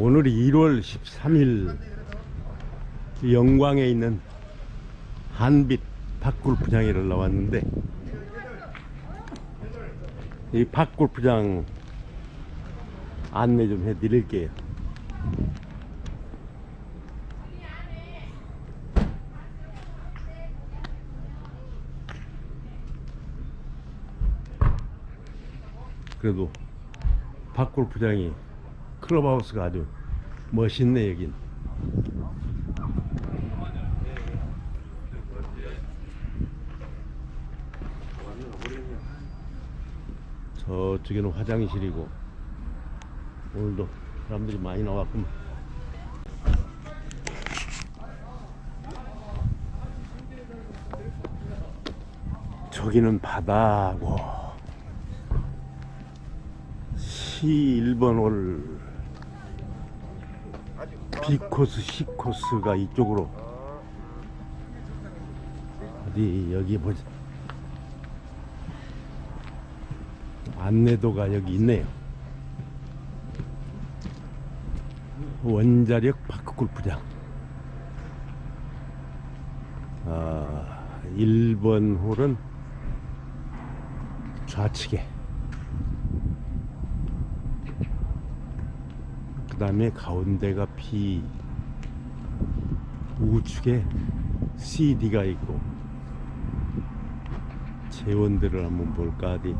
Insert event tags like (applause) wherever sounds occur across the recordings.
오늘이 1월 13일 영광에 있는 한빛 밭골프장에 나왔는데 이 밭골프장 안내 좀 해드릴게요. 그래도 밭골프장이 클럽하우스가 아주 멋있네 여긴. 저쪽에는 화장실이고 오늘도 사람들이 많이 나왔구만. 저기는 바다고. C 1번 홀 B코스 C코스가 이쪽으로. 어디 여기 보자 안내도가 여기 있네요. 원자력 파크 골프장. 아, 1번 홀은 좌측에 그 다음에 가운데가 B 우측에 CD가 있고 재원들을 한번 볼까 어디?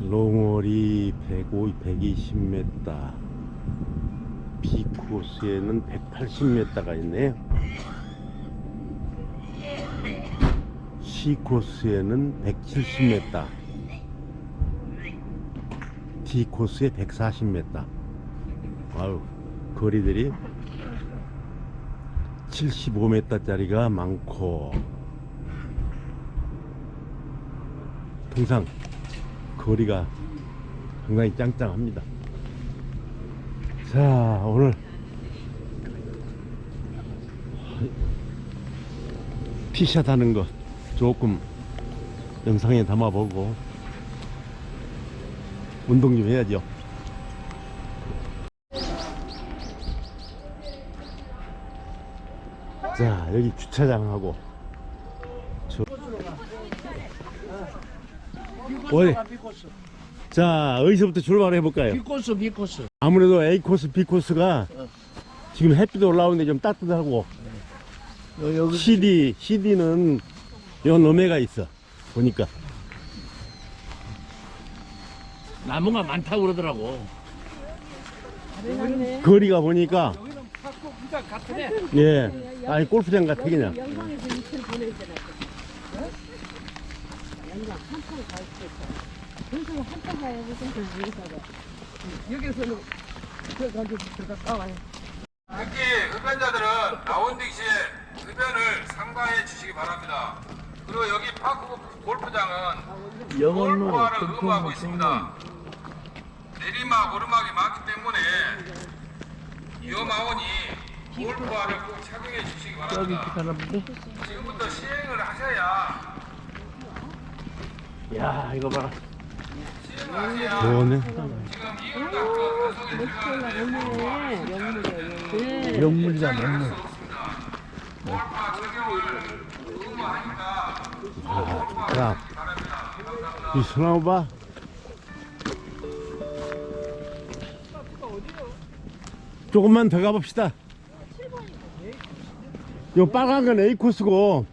롱홀이 105, 120m B 코스에는 180m가 있네요. C 코스에는 170m D 코스에 140m. 아유, 거리들이 75m짜리가 많고, 통상 거리가 상당히 짱짱합니다. 자, 오늘 티샷 하는 거 조금 영상에 담아보고 운동 좀 해야죠. 자, 여기 주차장하고 저 어디? 자, 어디서부터 출발해 볼까요? 비코스 비코스 아무래도 A 코스, B 코스가 지금 햇빛 올라오는데 좀 따뜻하고 여- 여기 CD, CD는 요 너매가 있어. 보니까 나무가 많다고 그러더라고 거리가 보니까 예, 아니 골프장 같아 그냥. 이틀 보내잖아. 가. 그래서 가야. 여기서는 들어가 까와요 특히 흡연자들은 라운딩 시에 흡연을 삼가해 주시기 바랍니다. 그리고 여기 파크 골프장은 골프화를 의무하고 있습니다. 내리막, 오르막이 많기 때문에 위험하오니 골프화를 꼭 착용해 주시기 바랍니다. 지금부터 시행을 하셔야 야 이거 봐라 시행을 하셔야 좋네. 지금 그 가족의 네. 명물이다 명물 착용을 의무하니까 이 소나무 봐. 조금만 더 가봅시다. 요 빨간 건 A 코스고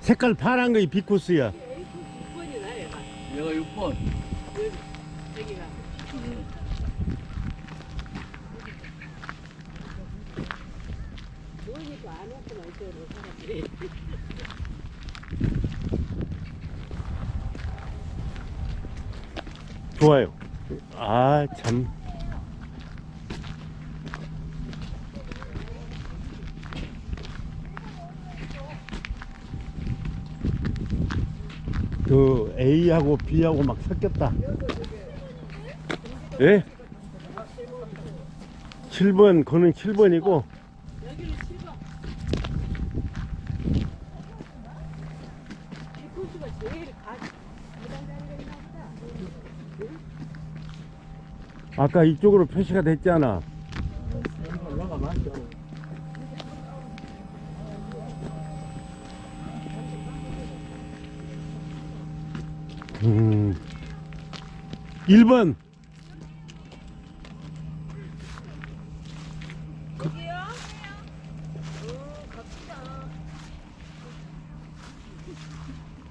색깔 파란 거 이 B 코스야. 내가 6번 좋아요. 아, 참. 그 A하고 B하고 막 섞였다. 예? 7번, 그는 7번이고, 코스가 제일 가. 가장 잘 됐나 보다. 아까 이쪽으로 표시가 됐잖아. 음. 1번.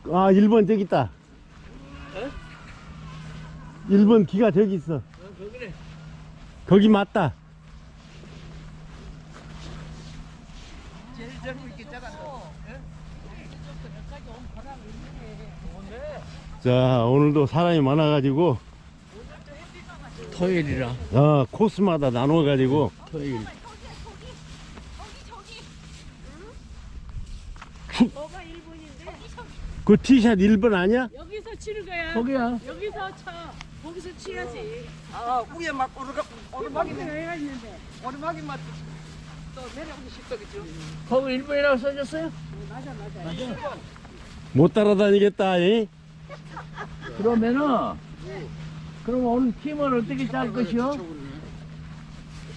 아, 1번 저기 있다. 1번 기가 저기 있어. 거기네. 거기 맞다. 제일 젊은 있게 작았어. 자, 오늘도 사람이 많아가지고, 토요일이라. 어, 코스마다 나눠가지고, 토요일. 뭐가? 그 티샷 1번 아니야? 여기서 치는 거야. 거기야. 여기서 쳐. 거기서 치야지. 아, 위에 막 오르막, 오르막이, 왜 했는데? 오르막이 막, 또 내려오기 쉽거든요. 거기 일본이라고 써졌어요? 맞아 맞아. 못 따라다니겠다, 이? 그러면은 그럼 오늘 팀은 어떻게 짤 것이요?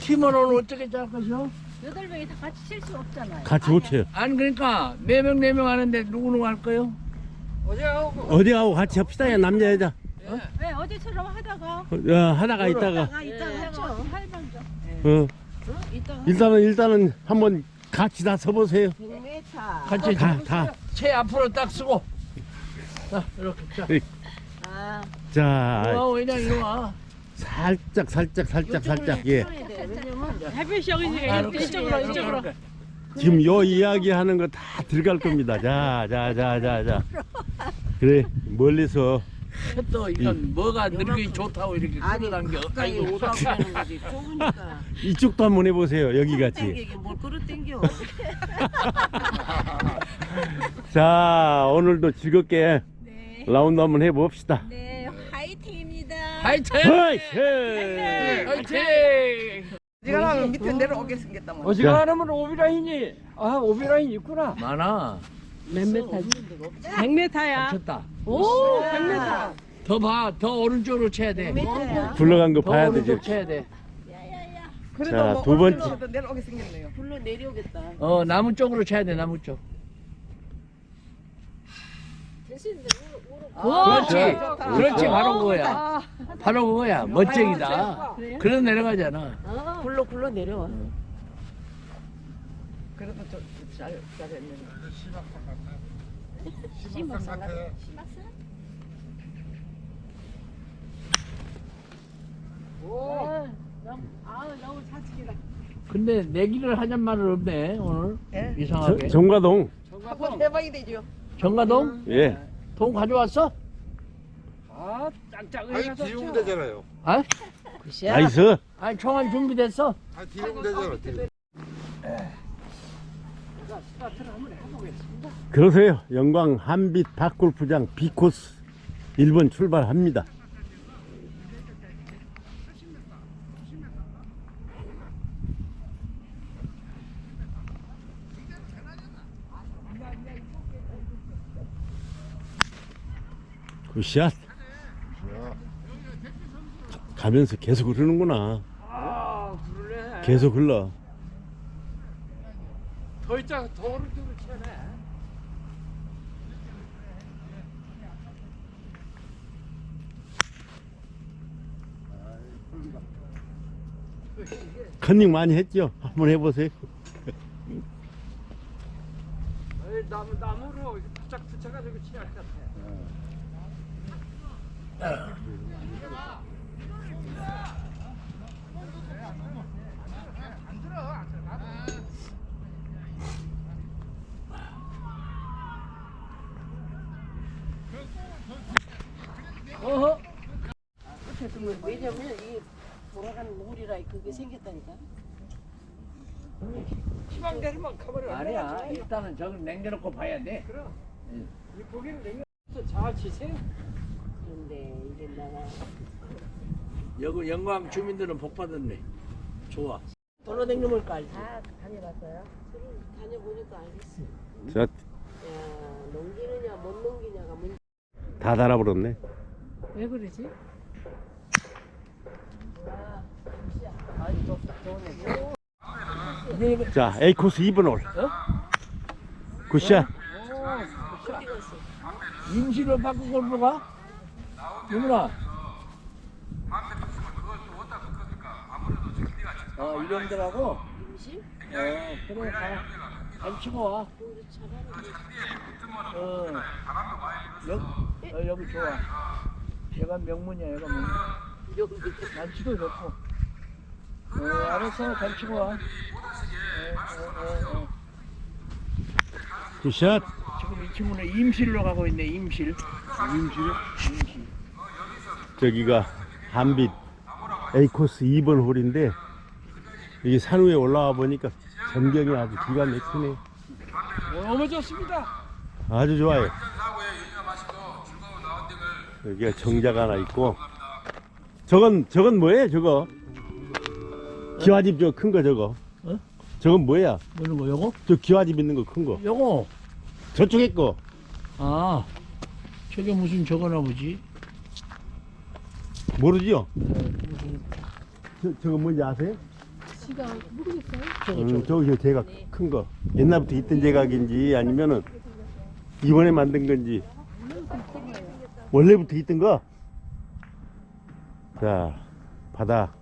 팀은 오늘 어떻게 짤 것이요? 여덟 명이 다 같이 칠 수 없잖아요. 같이 못 쳐요. 아니 그러니까 네 명 네 명 하는데 누구 누구 할 거요? 어디 가고 같이 합시다, 야, 남자, 여자. 왜 어제처럼 하다가 어, 하다가 있다가, 아 이따가 하죠. 할망정. 어, 이따가 일단은, 일단은 한번 같이 다 서보세요. 100m. 같이 다, 다. 채 앞으로 딱 쓰고 자 이렇게 자 아, 자, 와 왜냐 이리 와 살짝, 살짝, 살짝, 살짝, 예. 햇빛이 여기 아, 이렇게 이쪽으로 이쪽으로. 지금 요 이야기 하는 거 다 들어갈 겁니다. 자, 자, 자, 자, 자. 그래, 멀리서. 또 이건 뭐가 늙기 좋다고 이렇게 끌어당겨 아이고 오라고 하는 거지. 좁으니까. 이쪽도 한번 해보세요. 여기 같이. 땡기게 뭘 끌어 땡겨. (laughs) 자, 오늘도 즐겁게 네. 라운드 한번 해봅시다. 네, 화이팅입니다. 화이팅 화이팅! 화이팅 네가 하면 밑에 내려오게 생겼다 뭐. 어지간하면 오비라인이 아 오비라인 있구나 많아 몇 메타지? 100m야. 쳤다 오, 100m. 더봐 더 오른쪽으로 쳐야 돼 굴러간 거더 봐야 되죠. 쳐야 돼 그래도 자, 뭐 두 번째. 내려오게 생겼네요. 불러 내려오겠다. 어 나무 쪽으로 쳐야 돼 나무 쪽 그렇지 좋다. 그렇지 바로 그거야 바로 그거야 멋쟁이다 그래 내려가잖아 굴러 굴러 내려와. 그래도 저, 잘, 잘했네. 아, 너무 사치기다. 근데 내기를 하잔 말은 없네 오늘 예? 이상하게 정- 정가동. 한번 해봐야 되죠. 정가동 예. 돈 가져왔어? 아 짱짱 아니 뒤우면 되잖아요. 아? 나이스. 아니 총알 준비됐어? 아 뒤우면 되잖아. 뒤우면. 그러세요. 영광 한빛 박골프장 B코스 1번 출발합니다. 굿샷. 가- 가면서 계속 흐르는구나. 아 그러네 계속 흘러. 더 있자 더 오른쪽으로 치네 컨닝 많이 했죠? 한번 해보세요. 나무 나무로 부착 붙여가지고 치야 할것 같아 어허. 왜냐면 이 돌아가는 물이라 그게 생겼다니까. 희망대로만 가버려 아니야. 일단은 저걸 남겨놓고 봐야 돼. 이 고기를 냉겨서 잘 치세요 여기 영광 주민들은 복 받았네 좋아 돌아다니는 거 알지? 다 다녀봤어요? 다녀보니까 알겠어. 자, 야, 넘기느냐 못 넘기냐가 문제. 다 달아버렸네. 왜 그러지? 자, A 코스 2번 홀. 굿샷. 임시로 바꾼 걸 뭐가? 누구나? 어, 이런 데라고? 임시? 어, 그래, 가. 잘 치고 와. 어, 여기, 어, 여기 좋아. 얘가 명문이야, 얘가 명문. 난 치도 좋고. 어, 알았어, 잘 치고 와. 어, 어, 어, 어. 굿샷. 지금 이 친구는 임실로 가고 있네, 임실. 임실? 임실. 저기가 한빛 A 코스 2번 홀인데 여기 산 위에 올라와 보니까 전경이 아주 기가 막히네. 너무 좋습니다. 아주 좋아요. 여기가 정자가 하나 있고 저건 저건 뭐예요 저거 기와집 저 큰 거 저거 어? 저건 뭐야 뭐는 거, 요거? 저 기와집 있는 거 큰거 요거. 저쪽에 거 아, 저게 무슨 저거나 보지? 모르지요 저, 저거 뭔지 아세요? 지가 모르겠어요. 음, 저거. 제각 큰거 옛날부터 있던 제각인지 아니면은 이번에 만든 건지 원래부터 있던 거? 자 바다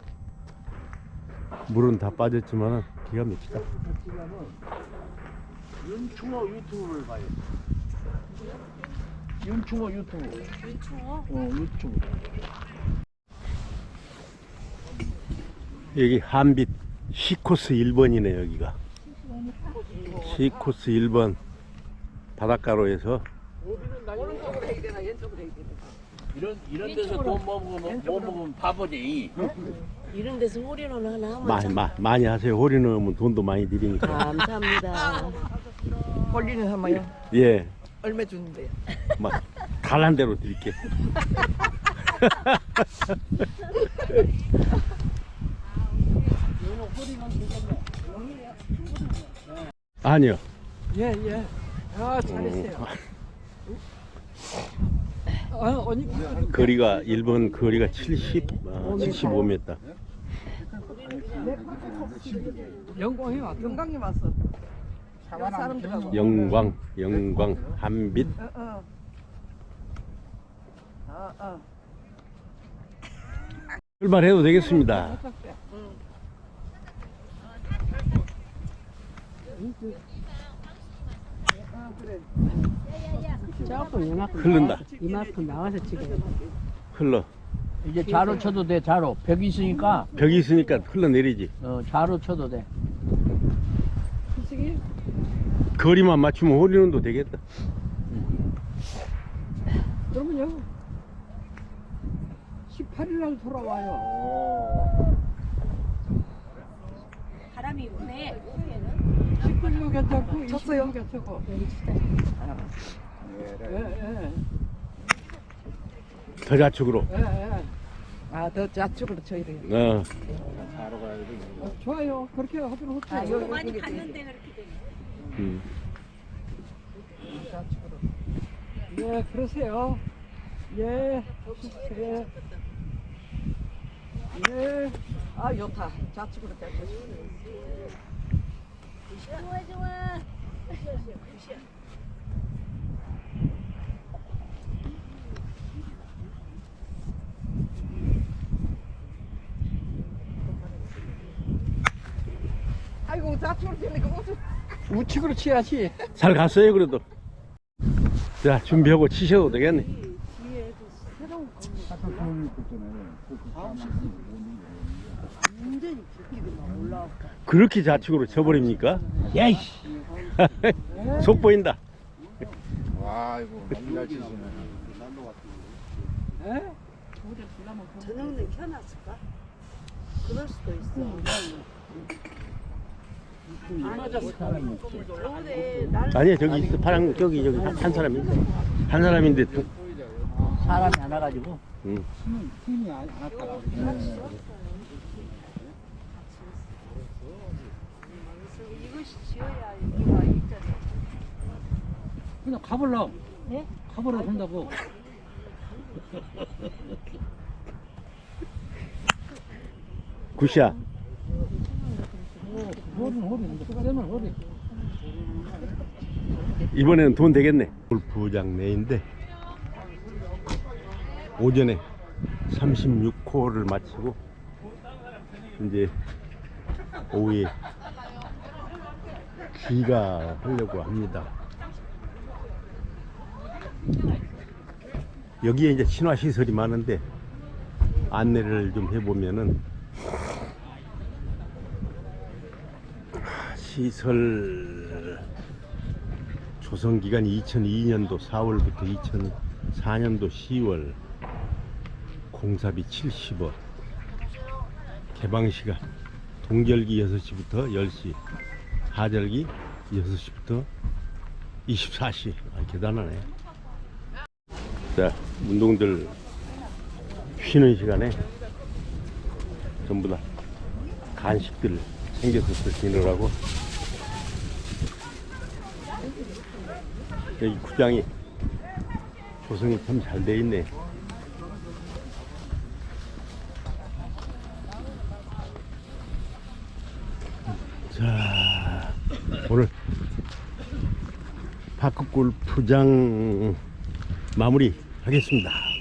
물은 다 빠졌지만은 기가 막히다 윤충호 유튜브를 봐요. 윤충호 유튜브. 유충어. 어, 유튜브. 여기 한빛 C코스 1번이네 여기가 C코스 1번 바닷가로에서 오른쪽으로 해야 되나 왼쪽으로 해야 되나. 이런, 이런 데서 뭐 먹으면, 뭐 먹으면 바보지. 이런 데서 홀인원 하나 하면 마, 참 마, 많이 하세요 홀이 넣으면 돈도 많이 드리니까 감사합니다. 홀리는 하면요. 예 얼마 주는데요? 막 달란 대로 드릴게 (laughs) 아니요 예, 예. 아, 잘했어요. 아, 언니, 거리가 1번 거리가 70 아, 75m 영광이 왔던 영광이 왔어. 사람들하고. 영광 영광 한빛 어, 어. 어, 어. 출발해도 되겠습니다 조금 이만큼 흐른다 이만큼 나와서 찍어요. 흘러 이제 자로 쳐도 돼, 자로. 벽 있으니까, 벽이 있으니까 흘러내리지 어, 자로 쳐도 돼. 솔직히 거리만 맞추면 홀리는도 되겠다 그러면요. 18일 날 돌아와요. 바람이 부네. 19일 괜찮고, 쳤어요? 20일 괜찮고. 예, 예, 더 좌측으로 예, 예. 아, 더 좌측으로 쳐야 돼요. 어. 어, 좋아요. 그렇게 하도록 아, 할게요. 여기 많이 여기 봤는데. 그렇게 되네. 음. 좌측으로. 예, 그러세요. 예, 예. 예. 아, 좋다. 좌측으로 좌측으로. 좋아 좋아. 아이고, 좌측으로 치니까 우측. 우측으로 치야지. 잘 갔어요 그래도 자 준비하고 치셔도 되겠네 그렇게 좌측으로 쳐버립니까? 야이씨! (laughs) 속 보인다 아이고 너무 잘 치시네. 예? 저녁은 켜놨을까? 그럴 수도 있어. 아니야 저기 있어 파랑 저기 저기 한, 한 사람이 있어 한 사람인데 두, 사람이 안 와가지고. 음. 이 것이 지어야 여기가 있잖아. 그냥 가볼라. 네? 가보라 한다고. (laughs) 굿샷. 허리 이번에는 돈 되겠네. 골프장 내인데 오전에 36홀을 마치고 이제 오후에 귀가 하려고 합니다. 여기에 이제 친화 시설이 많은데 안내를 좀 해보면은 시설 조성 기간이 2002년도 4월부터 2004년도 10월 공사비 70억 개방 시간 동절기 6시부터 10시 하절기 6시부터 24시. 아, 대단하네. 자 운동들 쉬는 시간에 전부 다 간식들을 챙겨서 지느라고. 여기 구장이 조성이 참 잘 돼 있네. 자, 오늘 파크 골프장 마무리 하겠습니다.